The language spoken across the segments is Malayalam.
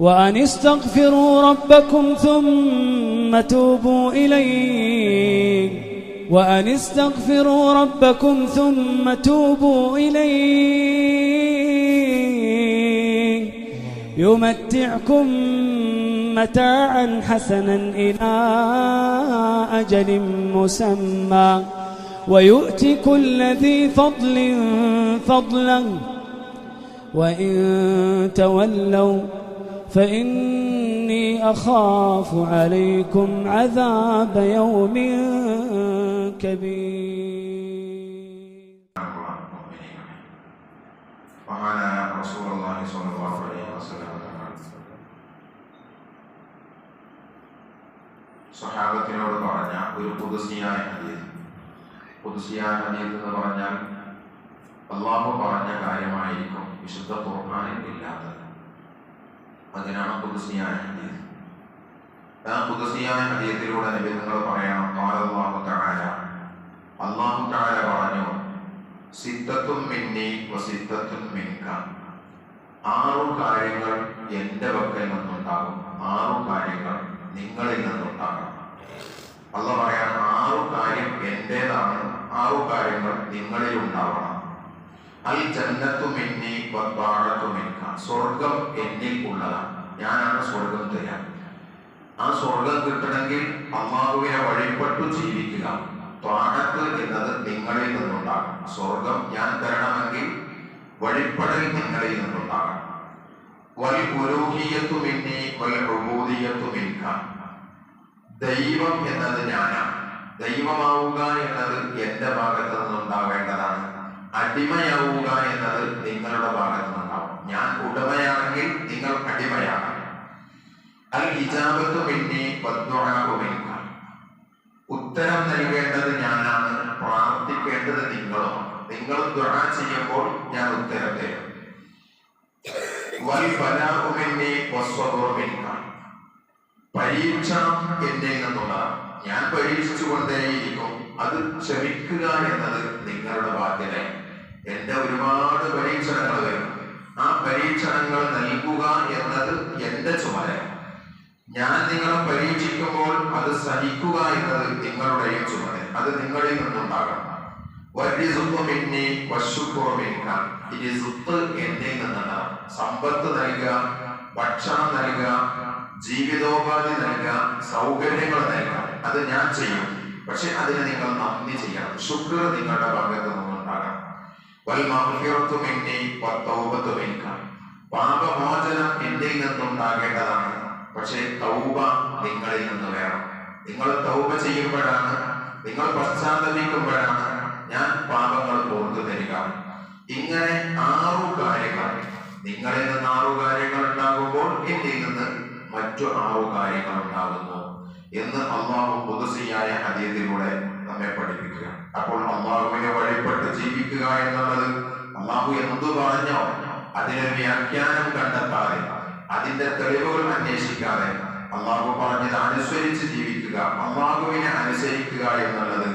وأن استغفروا ربكم ثم توبوا إليه. وأن استغفروا ربكم ثم توبوا إليه. يمتعكم متاعا حسنا إلى أجل مسمى. ويؤتي كل ذي فضل فضله وإن تولوا فإني أخاف عليكم عذاب يوم كبير മഹാനായ റസൂലുള്ളാഹി സ്വല്ലല്ലാഹു അലൈഹി വസല്ലം സ്വഹാബത്തിനോട് പറഞ്ഞ ഒരു പുതുസിയായ ഹദീസ് പുതുസിയായ ഹദീസ് എന്ന് പറഞ്ഞാൽ അള്ളാഹു പറഞ്ഞ കാര്യമായിരിക്കും വിശുദ്ധ ഖുർആനിൽ ഇല്ലാത്തത് അതിനാണ് പുതുസിയായ ഹദീസ്. ആ പുതുസിയായ ഹദീസിലൂടെ നബി നിങ്ങൾ പറയണം അല്ലാഹു തആല അല്ലാഹു തആല പറഞ്ഞു സിദ്ധത്തും മിന്നി വസിദ്ധത്തും മിൻക. ആറു കാര്യങ്ങൾ എന്റെ പക്കൽ നിന്നുണ്ടാകും. ആറു കാര്യങ്ങൾ നിങ്ങളിൽ നിന്നുണ്ടാകും. അല്ല പറയാൻ ആറു കാര്യം എന്റേതാണ് ആറു കാര്യങ്ങൾ നിങ്ങളിൽ ഉണ്ടാവണം. അൽ സ്വർഗം എന്നിൽ ഉള്ളതാണ്. ഞാനാണ് സ്വർഗം തരാം ആ സ്വർഗം കിട്ടണമെങ്കിൽ അള്ളാഹുവിനെ വഴിപ്പെട്ടു ജീവിക്കുക. ത്വാഴത്ത് എന്നത് നിങ്ങളിൽ നിന്നുണ്ടാകും സ്വർഗം ഞാൻ തരണമെങ്കിൽ വഴിപ്പെടൽ നിങ്ങളിൽ നിന്നുണ്ടാകണം. വൽ ഉലൂഹിയത്തു മിന്നി വൽ ഉബൂദിയത്തു മിൻക ദൈവം എന്നത് ഞാനാണ്. ദൈവമാവുക എന്നത് എന്റെ ഭാഗത്ത് നിന്നുണ്ടാവേണ്ടതാണ് അടിമയാവുക എന്നത് നിങ്ങളുടെ ഭാഗത്ത് നിന്നുണ്ടാവും ഞാൻ ഉടമയാണെങ്കിൽ നിങ്ങൾ അടിമയാണ്. അൽ ഇജാബത്തു പിന്നെ മിൻക ഉത്തരം നൽകേണ്ടത് ഞാനാണ് പ്രാർത്ഥിക്കേണ്ടത് നിങ്ങളും. നിങ്ങൾ ദുആ ചെയ്യുമ്പോൾ ഞാൻ ഉത്തരം തരും. വൽ ബലാഉ മിന്നി വസ്സബ്റു മിൻക പരീക്ഷണം എന്നിൽ നിന്നുള്ളതാണ്. ഞാൻ പരീക്ഷിച്ചു കൊണ്ടേയിരിക്കും അത് ക്ഷമിക്കുക എന്നത് നിങ്ങളുടെ ബാധ്യത എന്റെ ഒരുപാട് പരീക്ഷണങ്ങൾ വരും. ആ പരീക്ഷണങ്ങൾ നൽകുക എന്നത് എന്റെ ചുമതല. ഞാൻ നിങ്ങളെ പരീക്ഷിക്കുമ്പോൾ അത് സഹിക്കുക എന്നത് നിങ്ങളുടെയും ചുമതല. അത് നിങ്ങളിൽ നിന്നുണ്ടാകണം. വരിസുഖു മിന്നി വശുക്കുറു മിൻക. ഈ റിസുഖ് നിന്നാണ് സമ്പത്ത് നൽകുക ഭക്ഷണം നൽകുക ജീവിതോപാധി നൽകുക സൗകര്യങ്ങൾ നൽകുക. അത് ഞാൻ ചെയ്യും. പക്ഷെ അതിന് നിങ്ങൾ നന്ദി ചെയ്യണം. ശുക്ർ നിങ്ങളുടെ ഭാഗത്ത് നിന്നുണ്ടാകണം വൽ മഗ്ഫിറത്തു മിന്നി വത്തൗബത്തു മിൻക. പാപമോചനം എന്നിൽ നിന്നുണ്ടാകേണ്ടതാണ്. പക്ഷേ തൗബ നിങ്ങളിൽ നിന്ന് വേണം. നിങ്ങൾ തൗബ ചെയ്യുമ്പോഴാണ് നിങ്ങൾ പശ്ചാത്തലിക്കുമ്പോഴാണ് ഞാൻ പാപങ്ങൾ പുറത്തു തരിക. ഇങ്ങനെ ആറു കാര്യങ്ങൾ. നിങ്ങളിൽ നിന്ന് ആറു കാര്യങ്ങൾ ഉണ്ടാകുമ്പോൾ എന്നിൽ നിന്ന് മറ്റു ആറു കാര്യങ്ങൾ ഉണ്ടാകുന്നു. എന്ന് അള്ളാഹു പുതുസിയായ ഹദീദിലൂടെ നമ്മെ പഠിപ്പിക്കുക. അപ്പോൾ അള്ളാഹുവിനെ വഴിപ്പെട്ട് ജീവിക്കുക എന്നുള്ളത് അള്ളാഹു എന്തു പറഞ്ഞോ അതിനൊരു വ്യാഖ്യാനം കണ്ടെത്താതെ അതിന്റെ തെളിവുകൾ അന്വേഷിക്കാതെ അള്ളാഹു പറഞ്ഞത് അനുസരിച്ച് ജീവിക്കുക അള്ളാഹുവിനെ അനുസരിക്കുക എന്നുള്ളത്.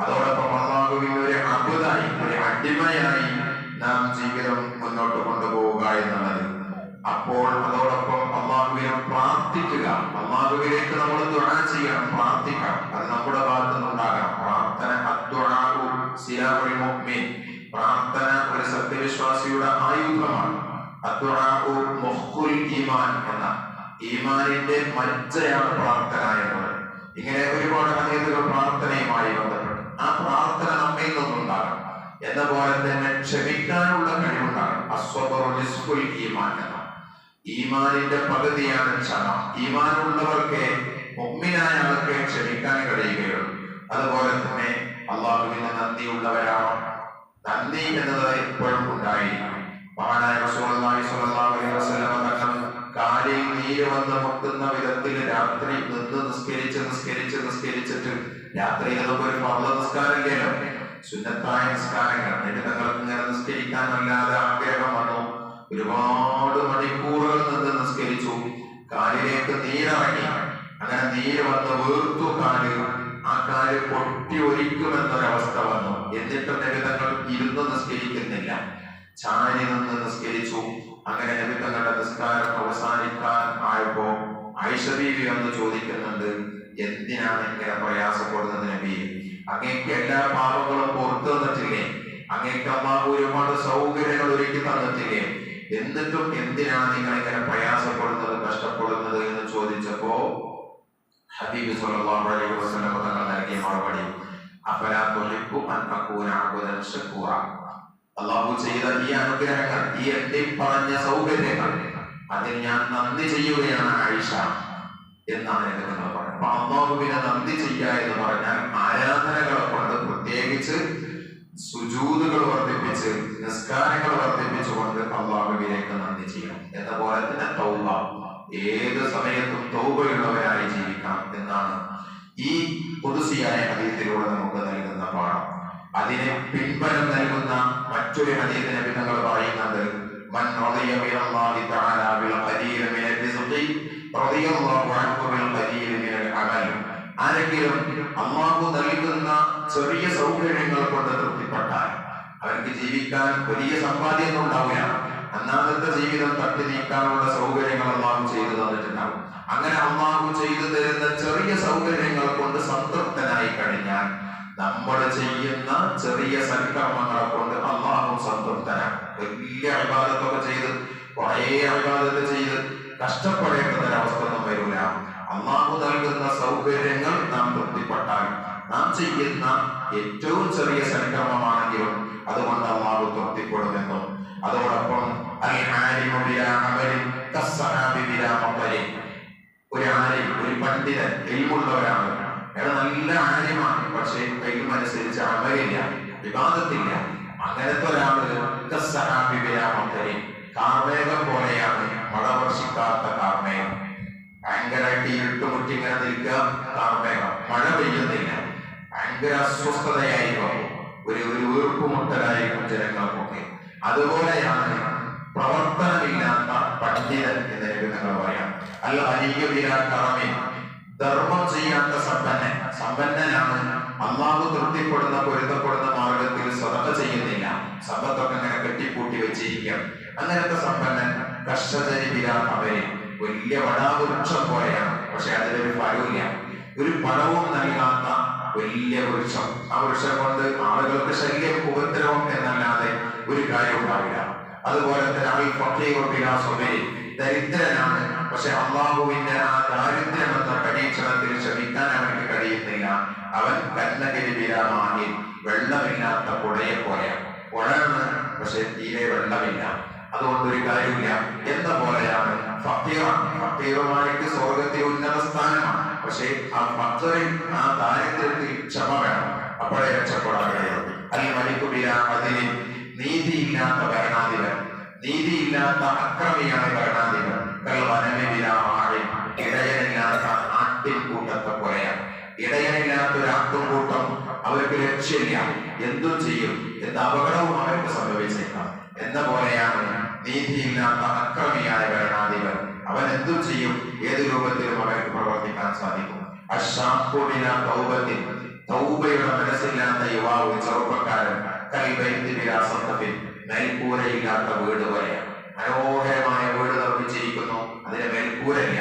അതോടൊപ്പം അള്ളാഹുവിന് ഒരു അബുദായി ഒരു അടിമയായി നാം ജീവിതം മുന്നോട്ട് കൊണ്ടുപോവുക എന്നുള്ളത്. അപ്പോൾ അതോടൊപ്പം അള്ളാഹുവിനെ പ്രാർത്ഥിക്കുക. അള്ളാഹുവിലേക്ക് നമ്മൾ ദുആ ചെയ്യണം പ്രാർത്ഥിക്കാം അത് നമ്മുടെ ഭാഗത്തു നിന്നുണ്ടാകണം പ്രാർത്ഥന അദ്ദുആഉ സിലാഹുൽ മുഅ്മിൻ പ്രാർത്ഥന ഒരു സത്യവിശ്വാസിയുടെ ആയുധമാണ്. ഈമാൻ എന്ന ഈമാനിന്റെ മജ്ജയാണ് പ്രാർത്ഥന എന്നത് ഇങ്ങനെ ഒരുപാട് ഹദീസുകൾ പ്രാർത്ഥനയുമായി ബന്ധപ്പെട്ട്. ആ പ്രാർത്ഥന നമ്മിൽ നിന്നുണ്ടാകണം. എന്ന പോലെ തന്നെ ക്ഷമിക്കാനുള്ള കഴിവുണ്ടാകണം. അസ്വബറുൽ ഈമാൻ എന്ന ഈമാനിന്റെ പകുതിയാണ് ക്ഷമ. ഈമാനുള്ളവർക്ക് മുമ്മിനായ ആൾക്ക് ക്ഷമിക്കാൻ കഴിയുകയുള്ളൂ. അതുപോലെ തന്നെ അള്ളാഹുവിന് നന്ദിയുള്ളവരാണ് നന്ദി എന്നത് എപ്പോഴും ഉണ്ടായിരിക്കണം. മഹാനായ തങ്ങൾ കാലിൽ നീര് വന്ന് മുക്കുന്ന വിധത്തിൽ രാത്രി നിന്ന് നിസ്കരിച്ച് നിസ്കരിച്ച് നിസ്കരിച്ചിട്ട് രാത്രി നമുക്ക് ഒരു പർവ നിസ്കാരമില്ലല്ലോ സുന്നത്തായ നിസ്കാരങ്ങൾ. തങ്ങൾക്ക് ഇങ്ങനെ ആഗ്രഹം വന്നു. ഒരുപാട് മണിക്കൂറുകൾ നിന്ന് നിസ്കരിച്ചു. കാലിലേക്ക് നീരിറങ്ങി. അങ്ങനെ നീര് വന്ന് വീർത്തു കാൽ ആ കാൽ പൊട്ടി ഒലിക്കുമെന്നൊരവസ്ഥ വന്നു. എന്നിട്ട് നിമിത്തങ്ങൾ ഇരുന്ന് നിസ്കരിക്കുന്നില്ല. ചാരി നിന്ന് നിസ്കരിച്ചു. അങ്ങനെ നിമിത്തങ്ങളുടെ നിസ്കാരം അവസാനിക്കാൻ ആയപ്പോ ആയിഷ ബീവി ഒന്ന് ചോദിക്കുന്നുണ്ട് എന്തിനാണ് ഇങ്ങനെ പ്രയാസപ്പെടുന്നത് നബി? അങ്ങേക്ക് എല്ലാ പാപങ്ങളും പുറത്തു തന്നിട്ടില്ലേ? അങ്ങേക്ക് അള്ളാഹു ഒരുപാട് സൗകര്യങ്ങൾ ഒരുക്കി തന്നിട്ടില്ലേ? എന്നിട്ടും എന്തിനാണ് നിങ്ങൾ ഇങ്ങനെ പ്രയാസപ്പെടുന്നത് കഷ്ടപ്പെടുന്നത് എന്ന് ചോദിച്ചപ്പോ ഹബീബ് സല്ലല്ലാഹു അലൈഹി വസല്ലം തങ്ങൾ നൽകിയ മറുപടി അഫലാ തുഹിബ്ബു അൻ അകൂന അബ്ദൻ ശക്കൂറ അല്ലാഹു ചെയ്ത ഈ അനുഗ്രഹങ്ങൾ ഈ എന്റെ പറഞ്ഞ സൗകര്യങ്ങൾ അതിൽ ഞാൻ നന്ദി ചെയ്യുകയാണ് ആയിഷ എന്നാണ് എനിക്ക് നിങ്ങൾ പറഞ്ഞത് അപ്പൊ അള്ളാഹുവിനെ നന്ദി ചെയ്യുക എന്ന് പറഞ്ഞാൽ ആരാധനകളെ കൊണ്ട് പ്രത്യേകിച്ച് സുജൂതുകൾ വർദ്ധിപ്പിച്ച് നിസ്കാരങ്ങൾ വർദ്ധിപ്പിച്ചുകൊണ്ട് അള്ളാഹുവിലേക്ക് നന്ദി ചെയ്യണം. എന്ന പോലെ തന്നെ തൗബ. ഏത് സമയത്തും തൗബയുള്ളവരായി ജീവിക്കാം എന്നാണ് ഈ പുതുസിയായ ഹദീത്തിലൂടെ നമുക്ക് നൽകുന്ന പാഠം. അതിനെ പിൻബലം നൽകുന്ന മറ്റൊരു ഹദീത്തിനെ നിങ്ങൾ പറയുന്നത് റളിയ ബില്ലാഹി തആല ബിൽ ഖലീൽ മിനൽ റിസ്ഖി റളിയല്ലാഹു അൻഹു ബിൽ ഖലീൽ മിനൽ അമൽ. ആരെങ്കിലും അള്ളാഹു നൽകുന്ന ചെറിയ സൗകര്യങ്ങൾ കൊണ്ട് തൃപ്തിപ്പെട്ടാൽ അവർക്ക് ജീവിക്കാൻ വലിയ സമ്പാദ്യം ഉണ്ടാവില്ല അന്നാമത്തെ ജീവിതം തട്ടി നീക്കാനുള്ള സൗകര്യങ്ങൾ അള്ളാഹു ചെയ്തു തന്നിട്ടുണ്ടാവും. അങ്ങനെ അള്ളാഹു ചെയ്തു തരുന്ന ചെറിയ സൗകര്യങ്ങൾ കൊണ്ട് സംതൃപ്തനായി കഴിഞ്ഞാൽ നമ്മൾ ചെയ്യുന്ന ചെറിയ സൽക്കർമ്മങ്ങളെ കൊണ്ട് അള്ളാഹു സംതൃപ്തനാണ് വലിയ അഭിവാദത്തൊക്കെ ചെയ്ത് കുറേ അഭിവാദത്ത് ചെയ്ത് കഷ്ടപ്പെടേണ്ട ഒരവസ്ഥ ഒന്നും വരില്ല അള്ളാഹു നൽകുന്ന സൗകര്യങ്ങൾ നാം തൃപ്തിപ്പെട്ടാൽ നാം ചെയ്യുന്ന ഏറ്റവും ചെറിയ സൽക്കർമ്മമാണെങ്കിലും അതുകൊണ്ട് അള്ളാഹു തൃപ്തിപ്പെടുമെന്നും അതോടൊപ്പം ഒരു ആലിം ഒരു പണ്ഡിതൻ എൽമുള്ളവരാണ് അയാൾ നല്ല ആലിമാണ് പക്ഷേ കൈയും അനുസരിച്ച് അമലില്ല വിവാദത്തില്ല. അങ്ങനത്തെ ഒരാൾ കാർമേഘം പോലെയാണ് മഴ വർഷിക്കാത്ത കാർമേഘം. ഭയങ്കരമായിട്ട് ഇരുട്ടുമുറ്റി ഇങ്ങനെ നിൽക്കുക കാർമേഘം. മഴ പെയ്യുന്നില്ല. ഭയങ്കര അസ്വസ്ഥതയായിരിക്കും ഒരു ഒരു വീർപ്പുമുട്ടലായിരിക്കും ജനങ്ങൾക്കൊക്കെ അതുപോലെയാണ് പ്രവർത്തനമില്ലാത്ത പണ്ഡിതൻ എന്ന് നിങ്ങൾ പറയാം. അല്ല അനീയമില്ലാത്തറമേ ധർമ്മം ചെയ്യാത്ത സമ്പന്നൻ സമ്പന്നനാണ് അള്ളാഹു തൃപ്തിപ്പെടുന്ന പൊരുത്തപ്പെടുന്ന മാർഗത്തിൽ സ്വതക്ക ചെയ്യുന്നില്ല. സമ്പത്തൊക്കെ അങ്ങനെ കെട്ടിപ്പൂട്ടി വെച്ചിരിക്കാം. അങ്ങനത്തെ സമ്പന്നൻ കർഷകരില്ല അവരെ വലിയ വടാവൃക്ഷം പോലെയാണ്. പക്ഷെ അതിലൊരു ഫലമില്ല ഒരു ഫലവും നൽകാത്ത വലിയ വൃക്ഷം. ആ വൃക്ഷം കൊണ്ട് ആളുകൾക്ക് ശല്യം ഉപദ്രവം എന്നല്ലാതെ ഒരു കാര്യം ഉണ്ടാവില്ല അതുപോലെ തന്നെ ദരിദ്രനാണ്. പക്ഷെ അള്ളാഹുവിന്റെ ആ ദാരിദ്ര്യം എന്ന പരീക്ഷണത്തിൽ ശ്രമിക്കാൻ അവർക്ക് കഴിയുന്നില്ല. അവൻ വിരാമാഹി വെള്ളമില്ലാത്ത പുഴയെ പോലെ പുഴയാണ് പക്ഷെ തീരെ വെള്ളമില്ല. അതുകൊണ്ട് ഒരു കാര്യമില്ല. എന്ന പോലെയാണ് ഫക്കീറാണ് ഫക്കീറുമായിട്ട് സ്വർഗത്തിൽ ഉന്നത സ്ഥാനമാണ്. പക്ഷെ ആ ഫക്കറിൽ ആ ദാരിദ്ര്യത്തിൽ ക്ഷമ വേണം. അപ്പോഴേ രക്ഷപ്പെടാൻ കഴിയും അല്ലെങ്കിൽ മരിക്കുമില്ല അതിന് നീതിയില്ലാത്ത ഭരണാധിപൻ നീതിയില്ലാത്ത അക്രമിയാണ് ഭരണാധിപൻ. കൽവനമിലാമാഴി ഇടയനില്ലാത്ത ആട്ടിൻ കൂട്ടത്തെ പോലെയാണ്. ഇടയനില്ലാത്ത ഒരു ആട്ടുംകൂട്ടം അവർക്ക് ലക്ഷ്യമില്ല എന്തും ചെയ്യും? എന്ത് അപകടവും അവർക്ക് സംഭവിച്ചേക്കാം. എന്ന പോലെയാണ് നീതിയില്ലാത്ത അക്രമിയായ ഭരണാധിപൻ. അവൻ എന്തും ചെയ്യും? ഏത് രൂപത്തിലും അവർക്ക് പ്രവർത്തിക്കാൻ സാധിക്കും. അശാപ്പുമില്ല തൗബത്തിൽ. തൗബയുടെ മനസ്സില്ലാത്ത യുവാവ് ചെറുപ്പക്കാരൻ. കൈവൈദ്യവിലാസത്തിൽ മേൽക്കൂരയില്ലാത്ത വീട് പോലെയാണ് മനോഹരമായ വീട് നിർമ്മിച്ചിരിക്കുന്നു. അതിന് മേൽക്കൂരയില്ല.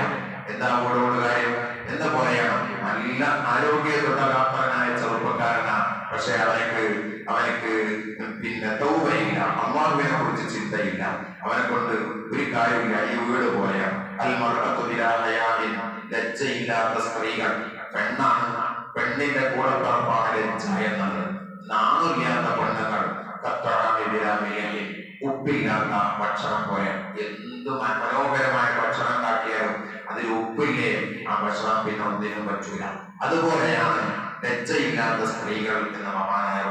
എന്താ വീടോട് കാര്യം? എന്താ പോലെയാണ് നല്ല ആരോഗ്യദൃഢഗാത്രനായ ചെറുപ്പക്കാരനാണ് പക്ഷെ അവനക്ക് അവനക്ക് പിന്നെ തൗബയില്ല അള്ളാഹുവിനെ കുറിച്ച് ചിന്തയില്ല. അവനെ കൊണ്ട് ഒരു കാര്യമില്ല. ഈ വീട് പോലെയാണ് അൽമറത്തുവിലാഹയാലിൻ ലജ്ജയില്ലാത്ത സ്ത്രീകൾ. പെണ്ണാണ്. പെണ്ണിന്റെ കൂടെ പറപ്പാണ് ലജ്ജ എന്നത്. നാണില്ലാത്ത പെണ്ണുങ്ങൾ കത്തറാമിലാമില്ലെങ്കിൽ ഉപ്പില്ലാത്ത ഭക്ഷണം പോലെ എന്ത് മനോഹരമായ ഭക്ഷണം കാട്ടിയാലും അതിൽ ഉപ്പില്ലേ? ആ ഭക്ഷണം പിന്നെ ഒന്നിനും പറ്റൂല. അതുപോലെയാണ് ലജ്ജയില്ലാത്ത സ്ത്രീകൾ എന്ന മഹാനായ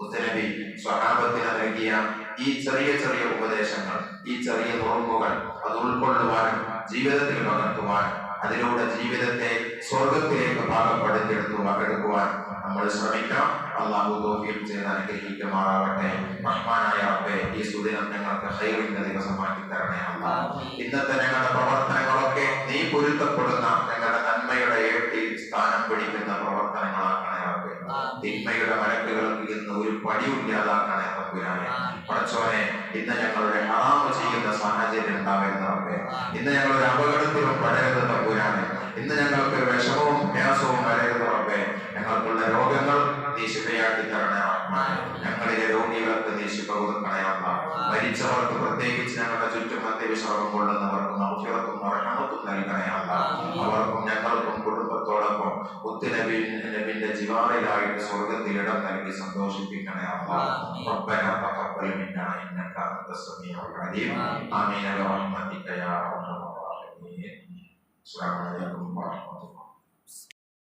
മുത്തനബി സ്വഹാബത്തിന് നൽകിയ ഈ ചെറിയ ചെറിയ ഉപദേശങ്ങൾ ഈ ചെറിയ നുറുങ്ങുകൾ അത് ഉൾക്കൊള്ളുവാനും ജീവിതത്തിൽ പകർത്തുവാനും അതിലൂടെ ജീവിതത്തെ സ്വർഗത്തിലേക്ക് പാകപ്പെടുത്തിയെടുത്തു പകർത്തുവാൻ നമ്മൾ ശ്രമിക്കാം അള്ളാഹു തോഫീം ചെയ്ത് അനുഗ്രഹിക്കുമാറാവട്ടെ റഹ്മാനായ റബ്ബേ ഈ സുദിനം ഞങ്ങൾക്ക് ഹൈറിന്റെ ദിവസമാക്കി തരണേ അല്ല ഇന്നത്തെ ഞങ്ങളുടെ പ്രവർത്തനങ്ങളൊക്കെ നീ പൊരുത്തപ്പെടുന്ന ഞങ്ങളുടെ നന്മയുടെ ഏട്ടി സ്ഥാനം പിടിക്കുന്ന പ്രവർത്തനങ്ങളാക്കണേ റബ്ബേ. തിന്മയുടെ മരക്കുകൾ ഇന്ന് ഒരു പടിയും ഇല്ലാതാക്കണേ റബ്ബിനാനെ പടച്ചവനെ ഇന്ന് ഞങ്ങളുടെ ഹറാമ ചെയ്യുന്ന സാഹചര്യം ഉണ്ടാവരുന്നതൊക്കെ ഇന്ന് ഞങ്ങളൊരു അപകടത്തിലും പടരുന്ന തമ്പുരാണ് ഇന്ന് ഞങ്ങൾക്ക് വിഷമവും പ്രയാസവും വരരുന്നതൊക്കെ ഞങ്ങൾക്കുള്ള രോഗങ്ങൾ നീ ശിവയാക്കി ഞങ്ങളിലെ രോഗികൾക്ക് നീ മരിച്ചവർക്ക് പ്രത്യേകിച്ച് ഞങ്ങളുടെ ചുറ്റും അത്യവിശ്രമം കൊള്ളുന്നവർക്കും ഔഷധത്തും മരണമത്തും നൽകണയല്ല അവർക്കും ഞങ്ങൾക്കും കുടുംബത്തോടൊപ്പം ഒത്തിനബിന്റെ ജീവാറിലായിട്ട് സ്വർഗത്തിൽ ഇടം നൽകി സന്തോഷിപ്പിക്കണയാത്ത تقبل منا انك انت السميع العليم امين برحمتك يا ارحم الراحمين السلام عليكم ورحمه الله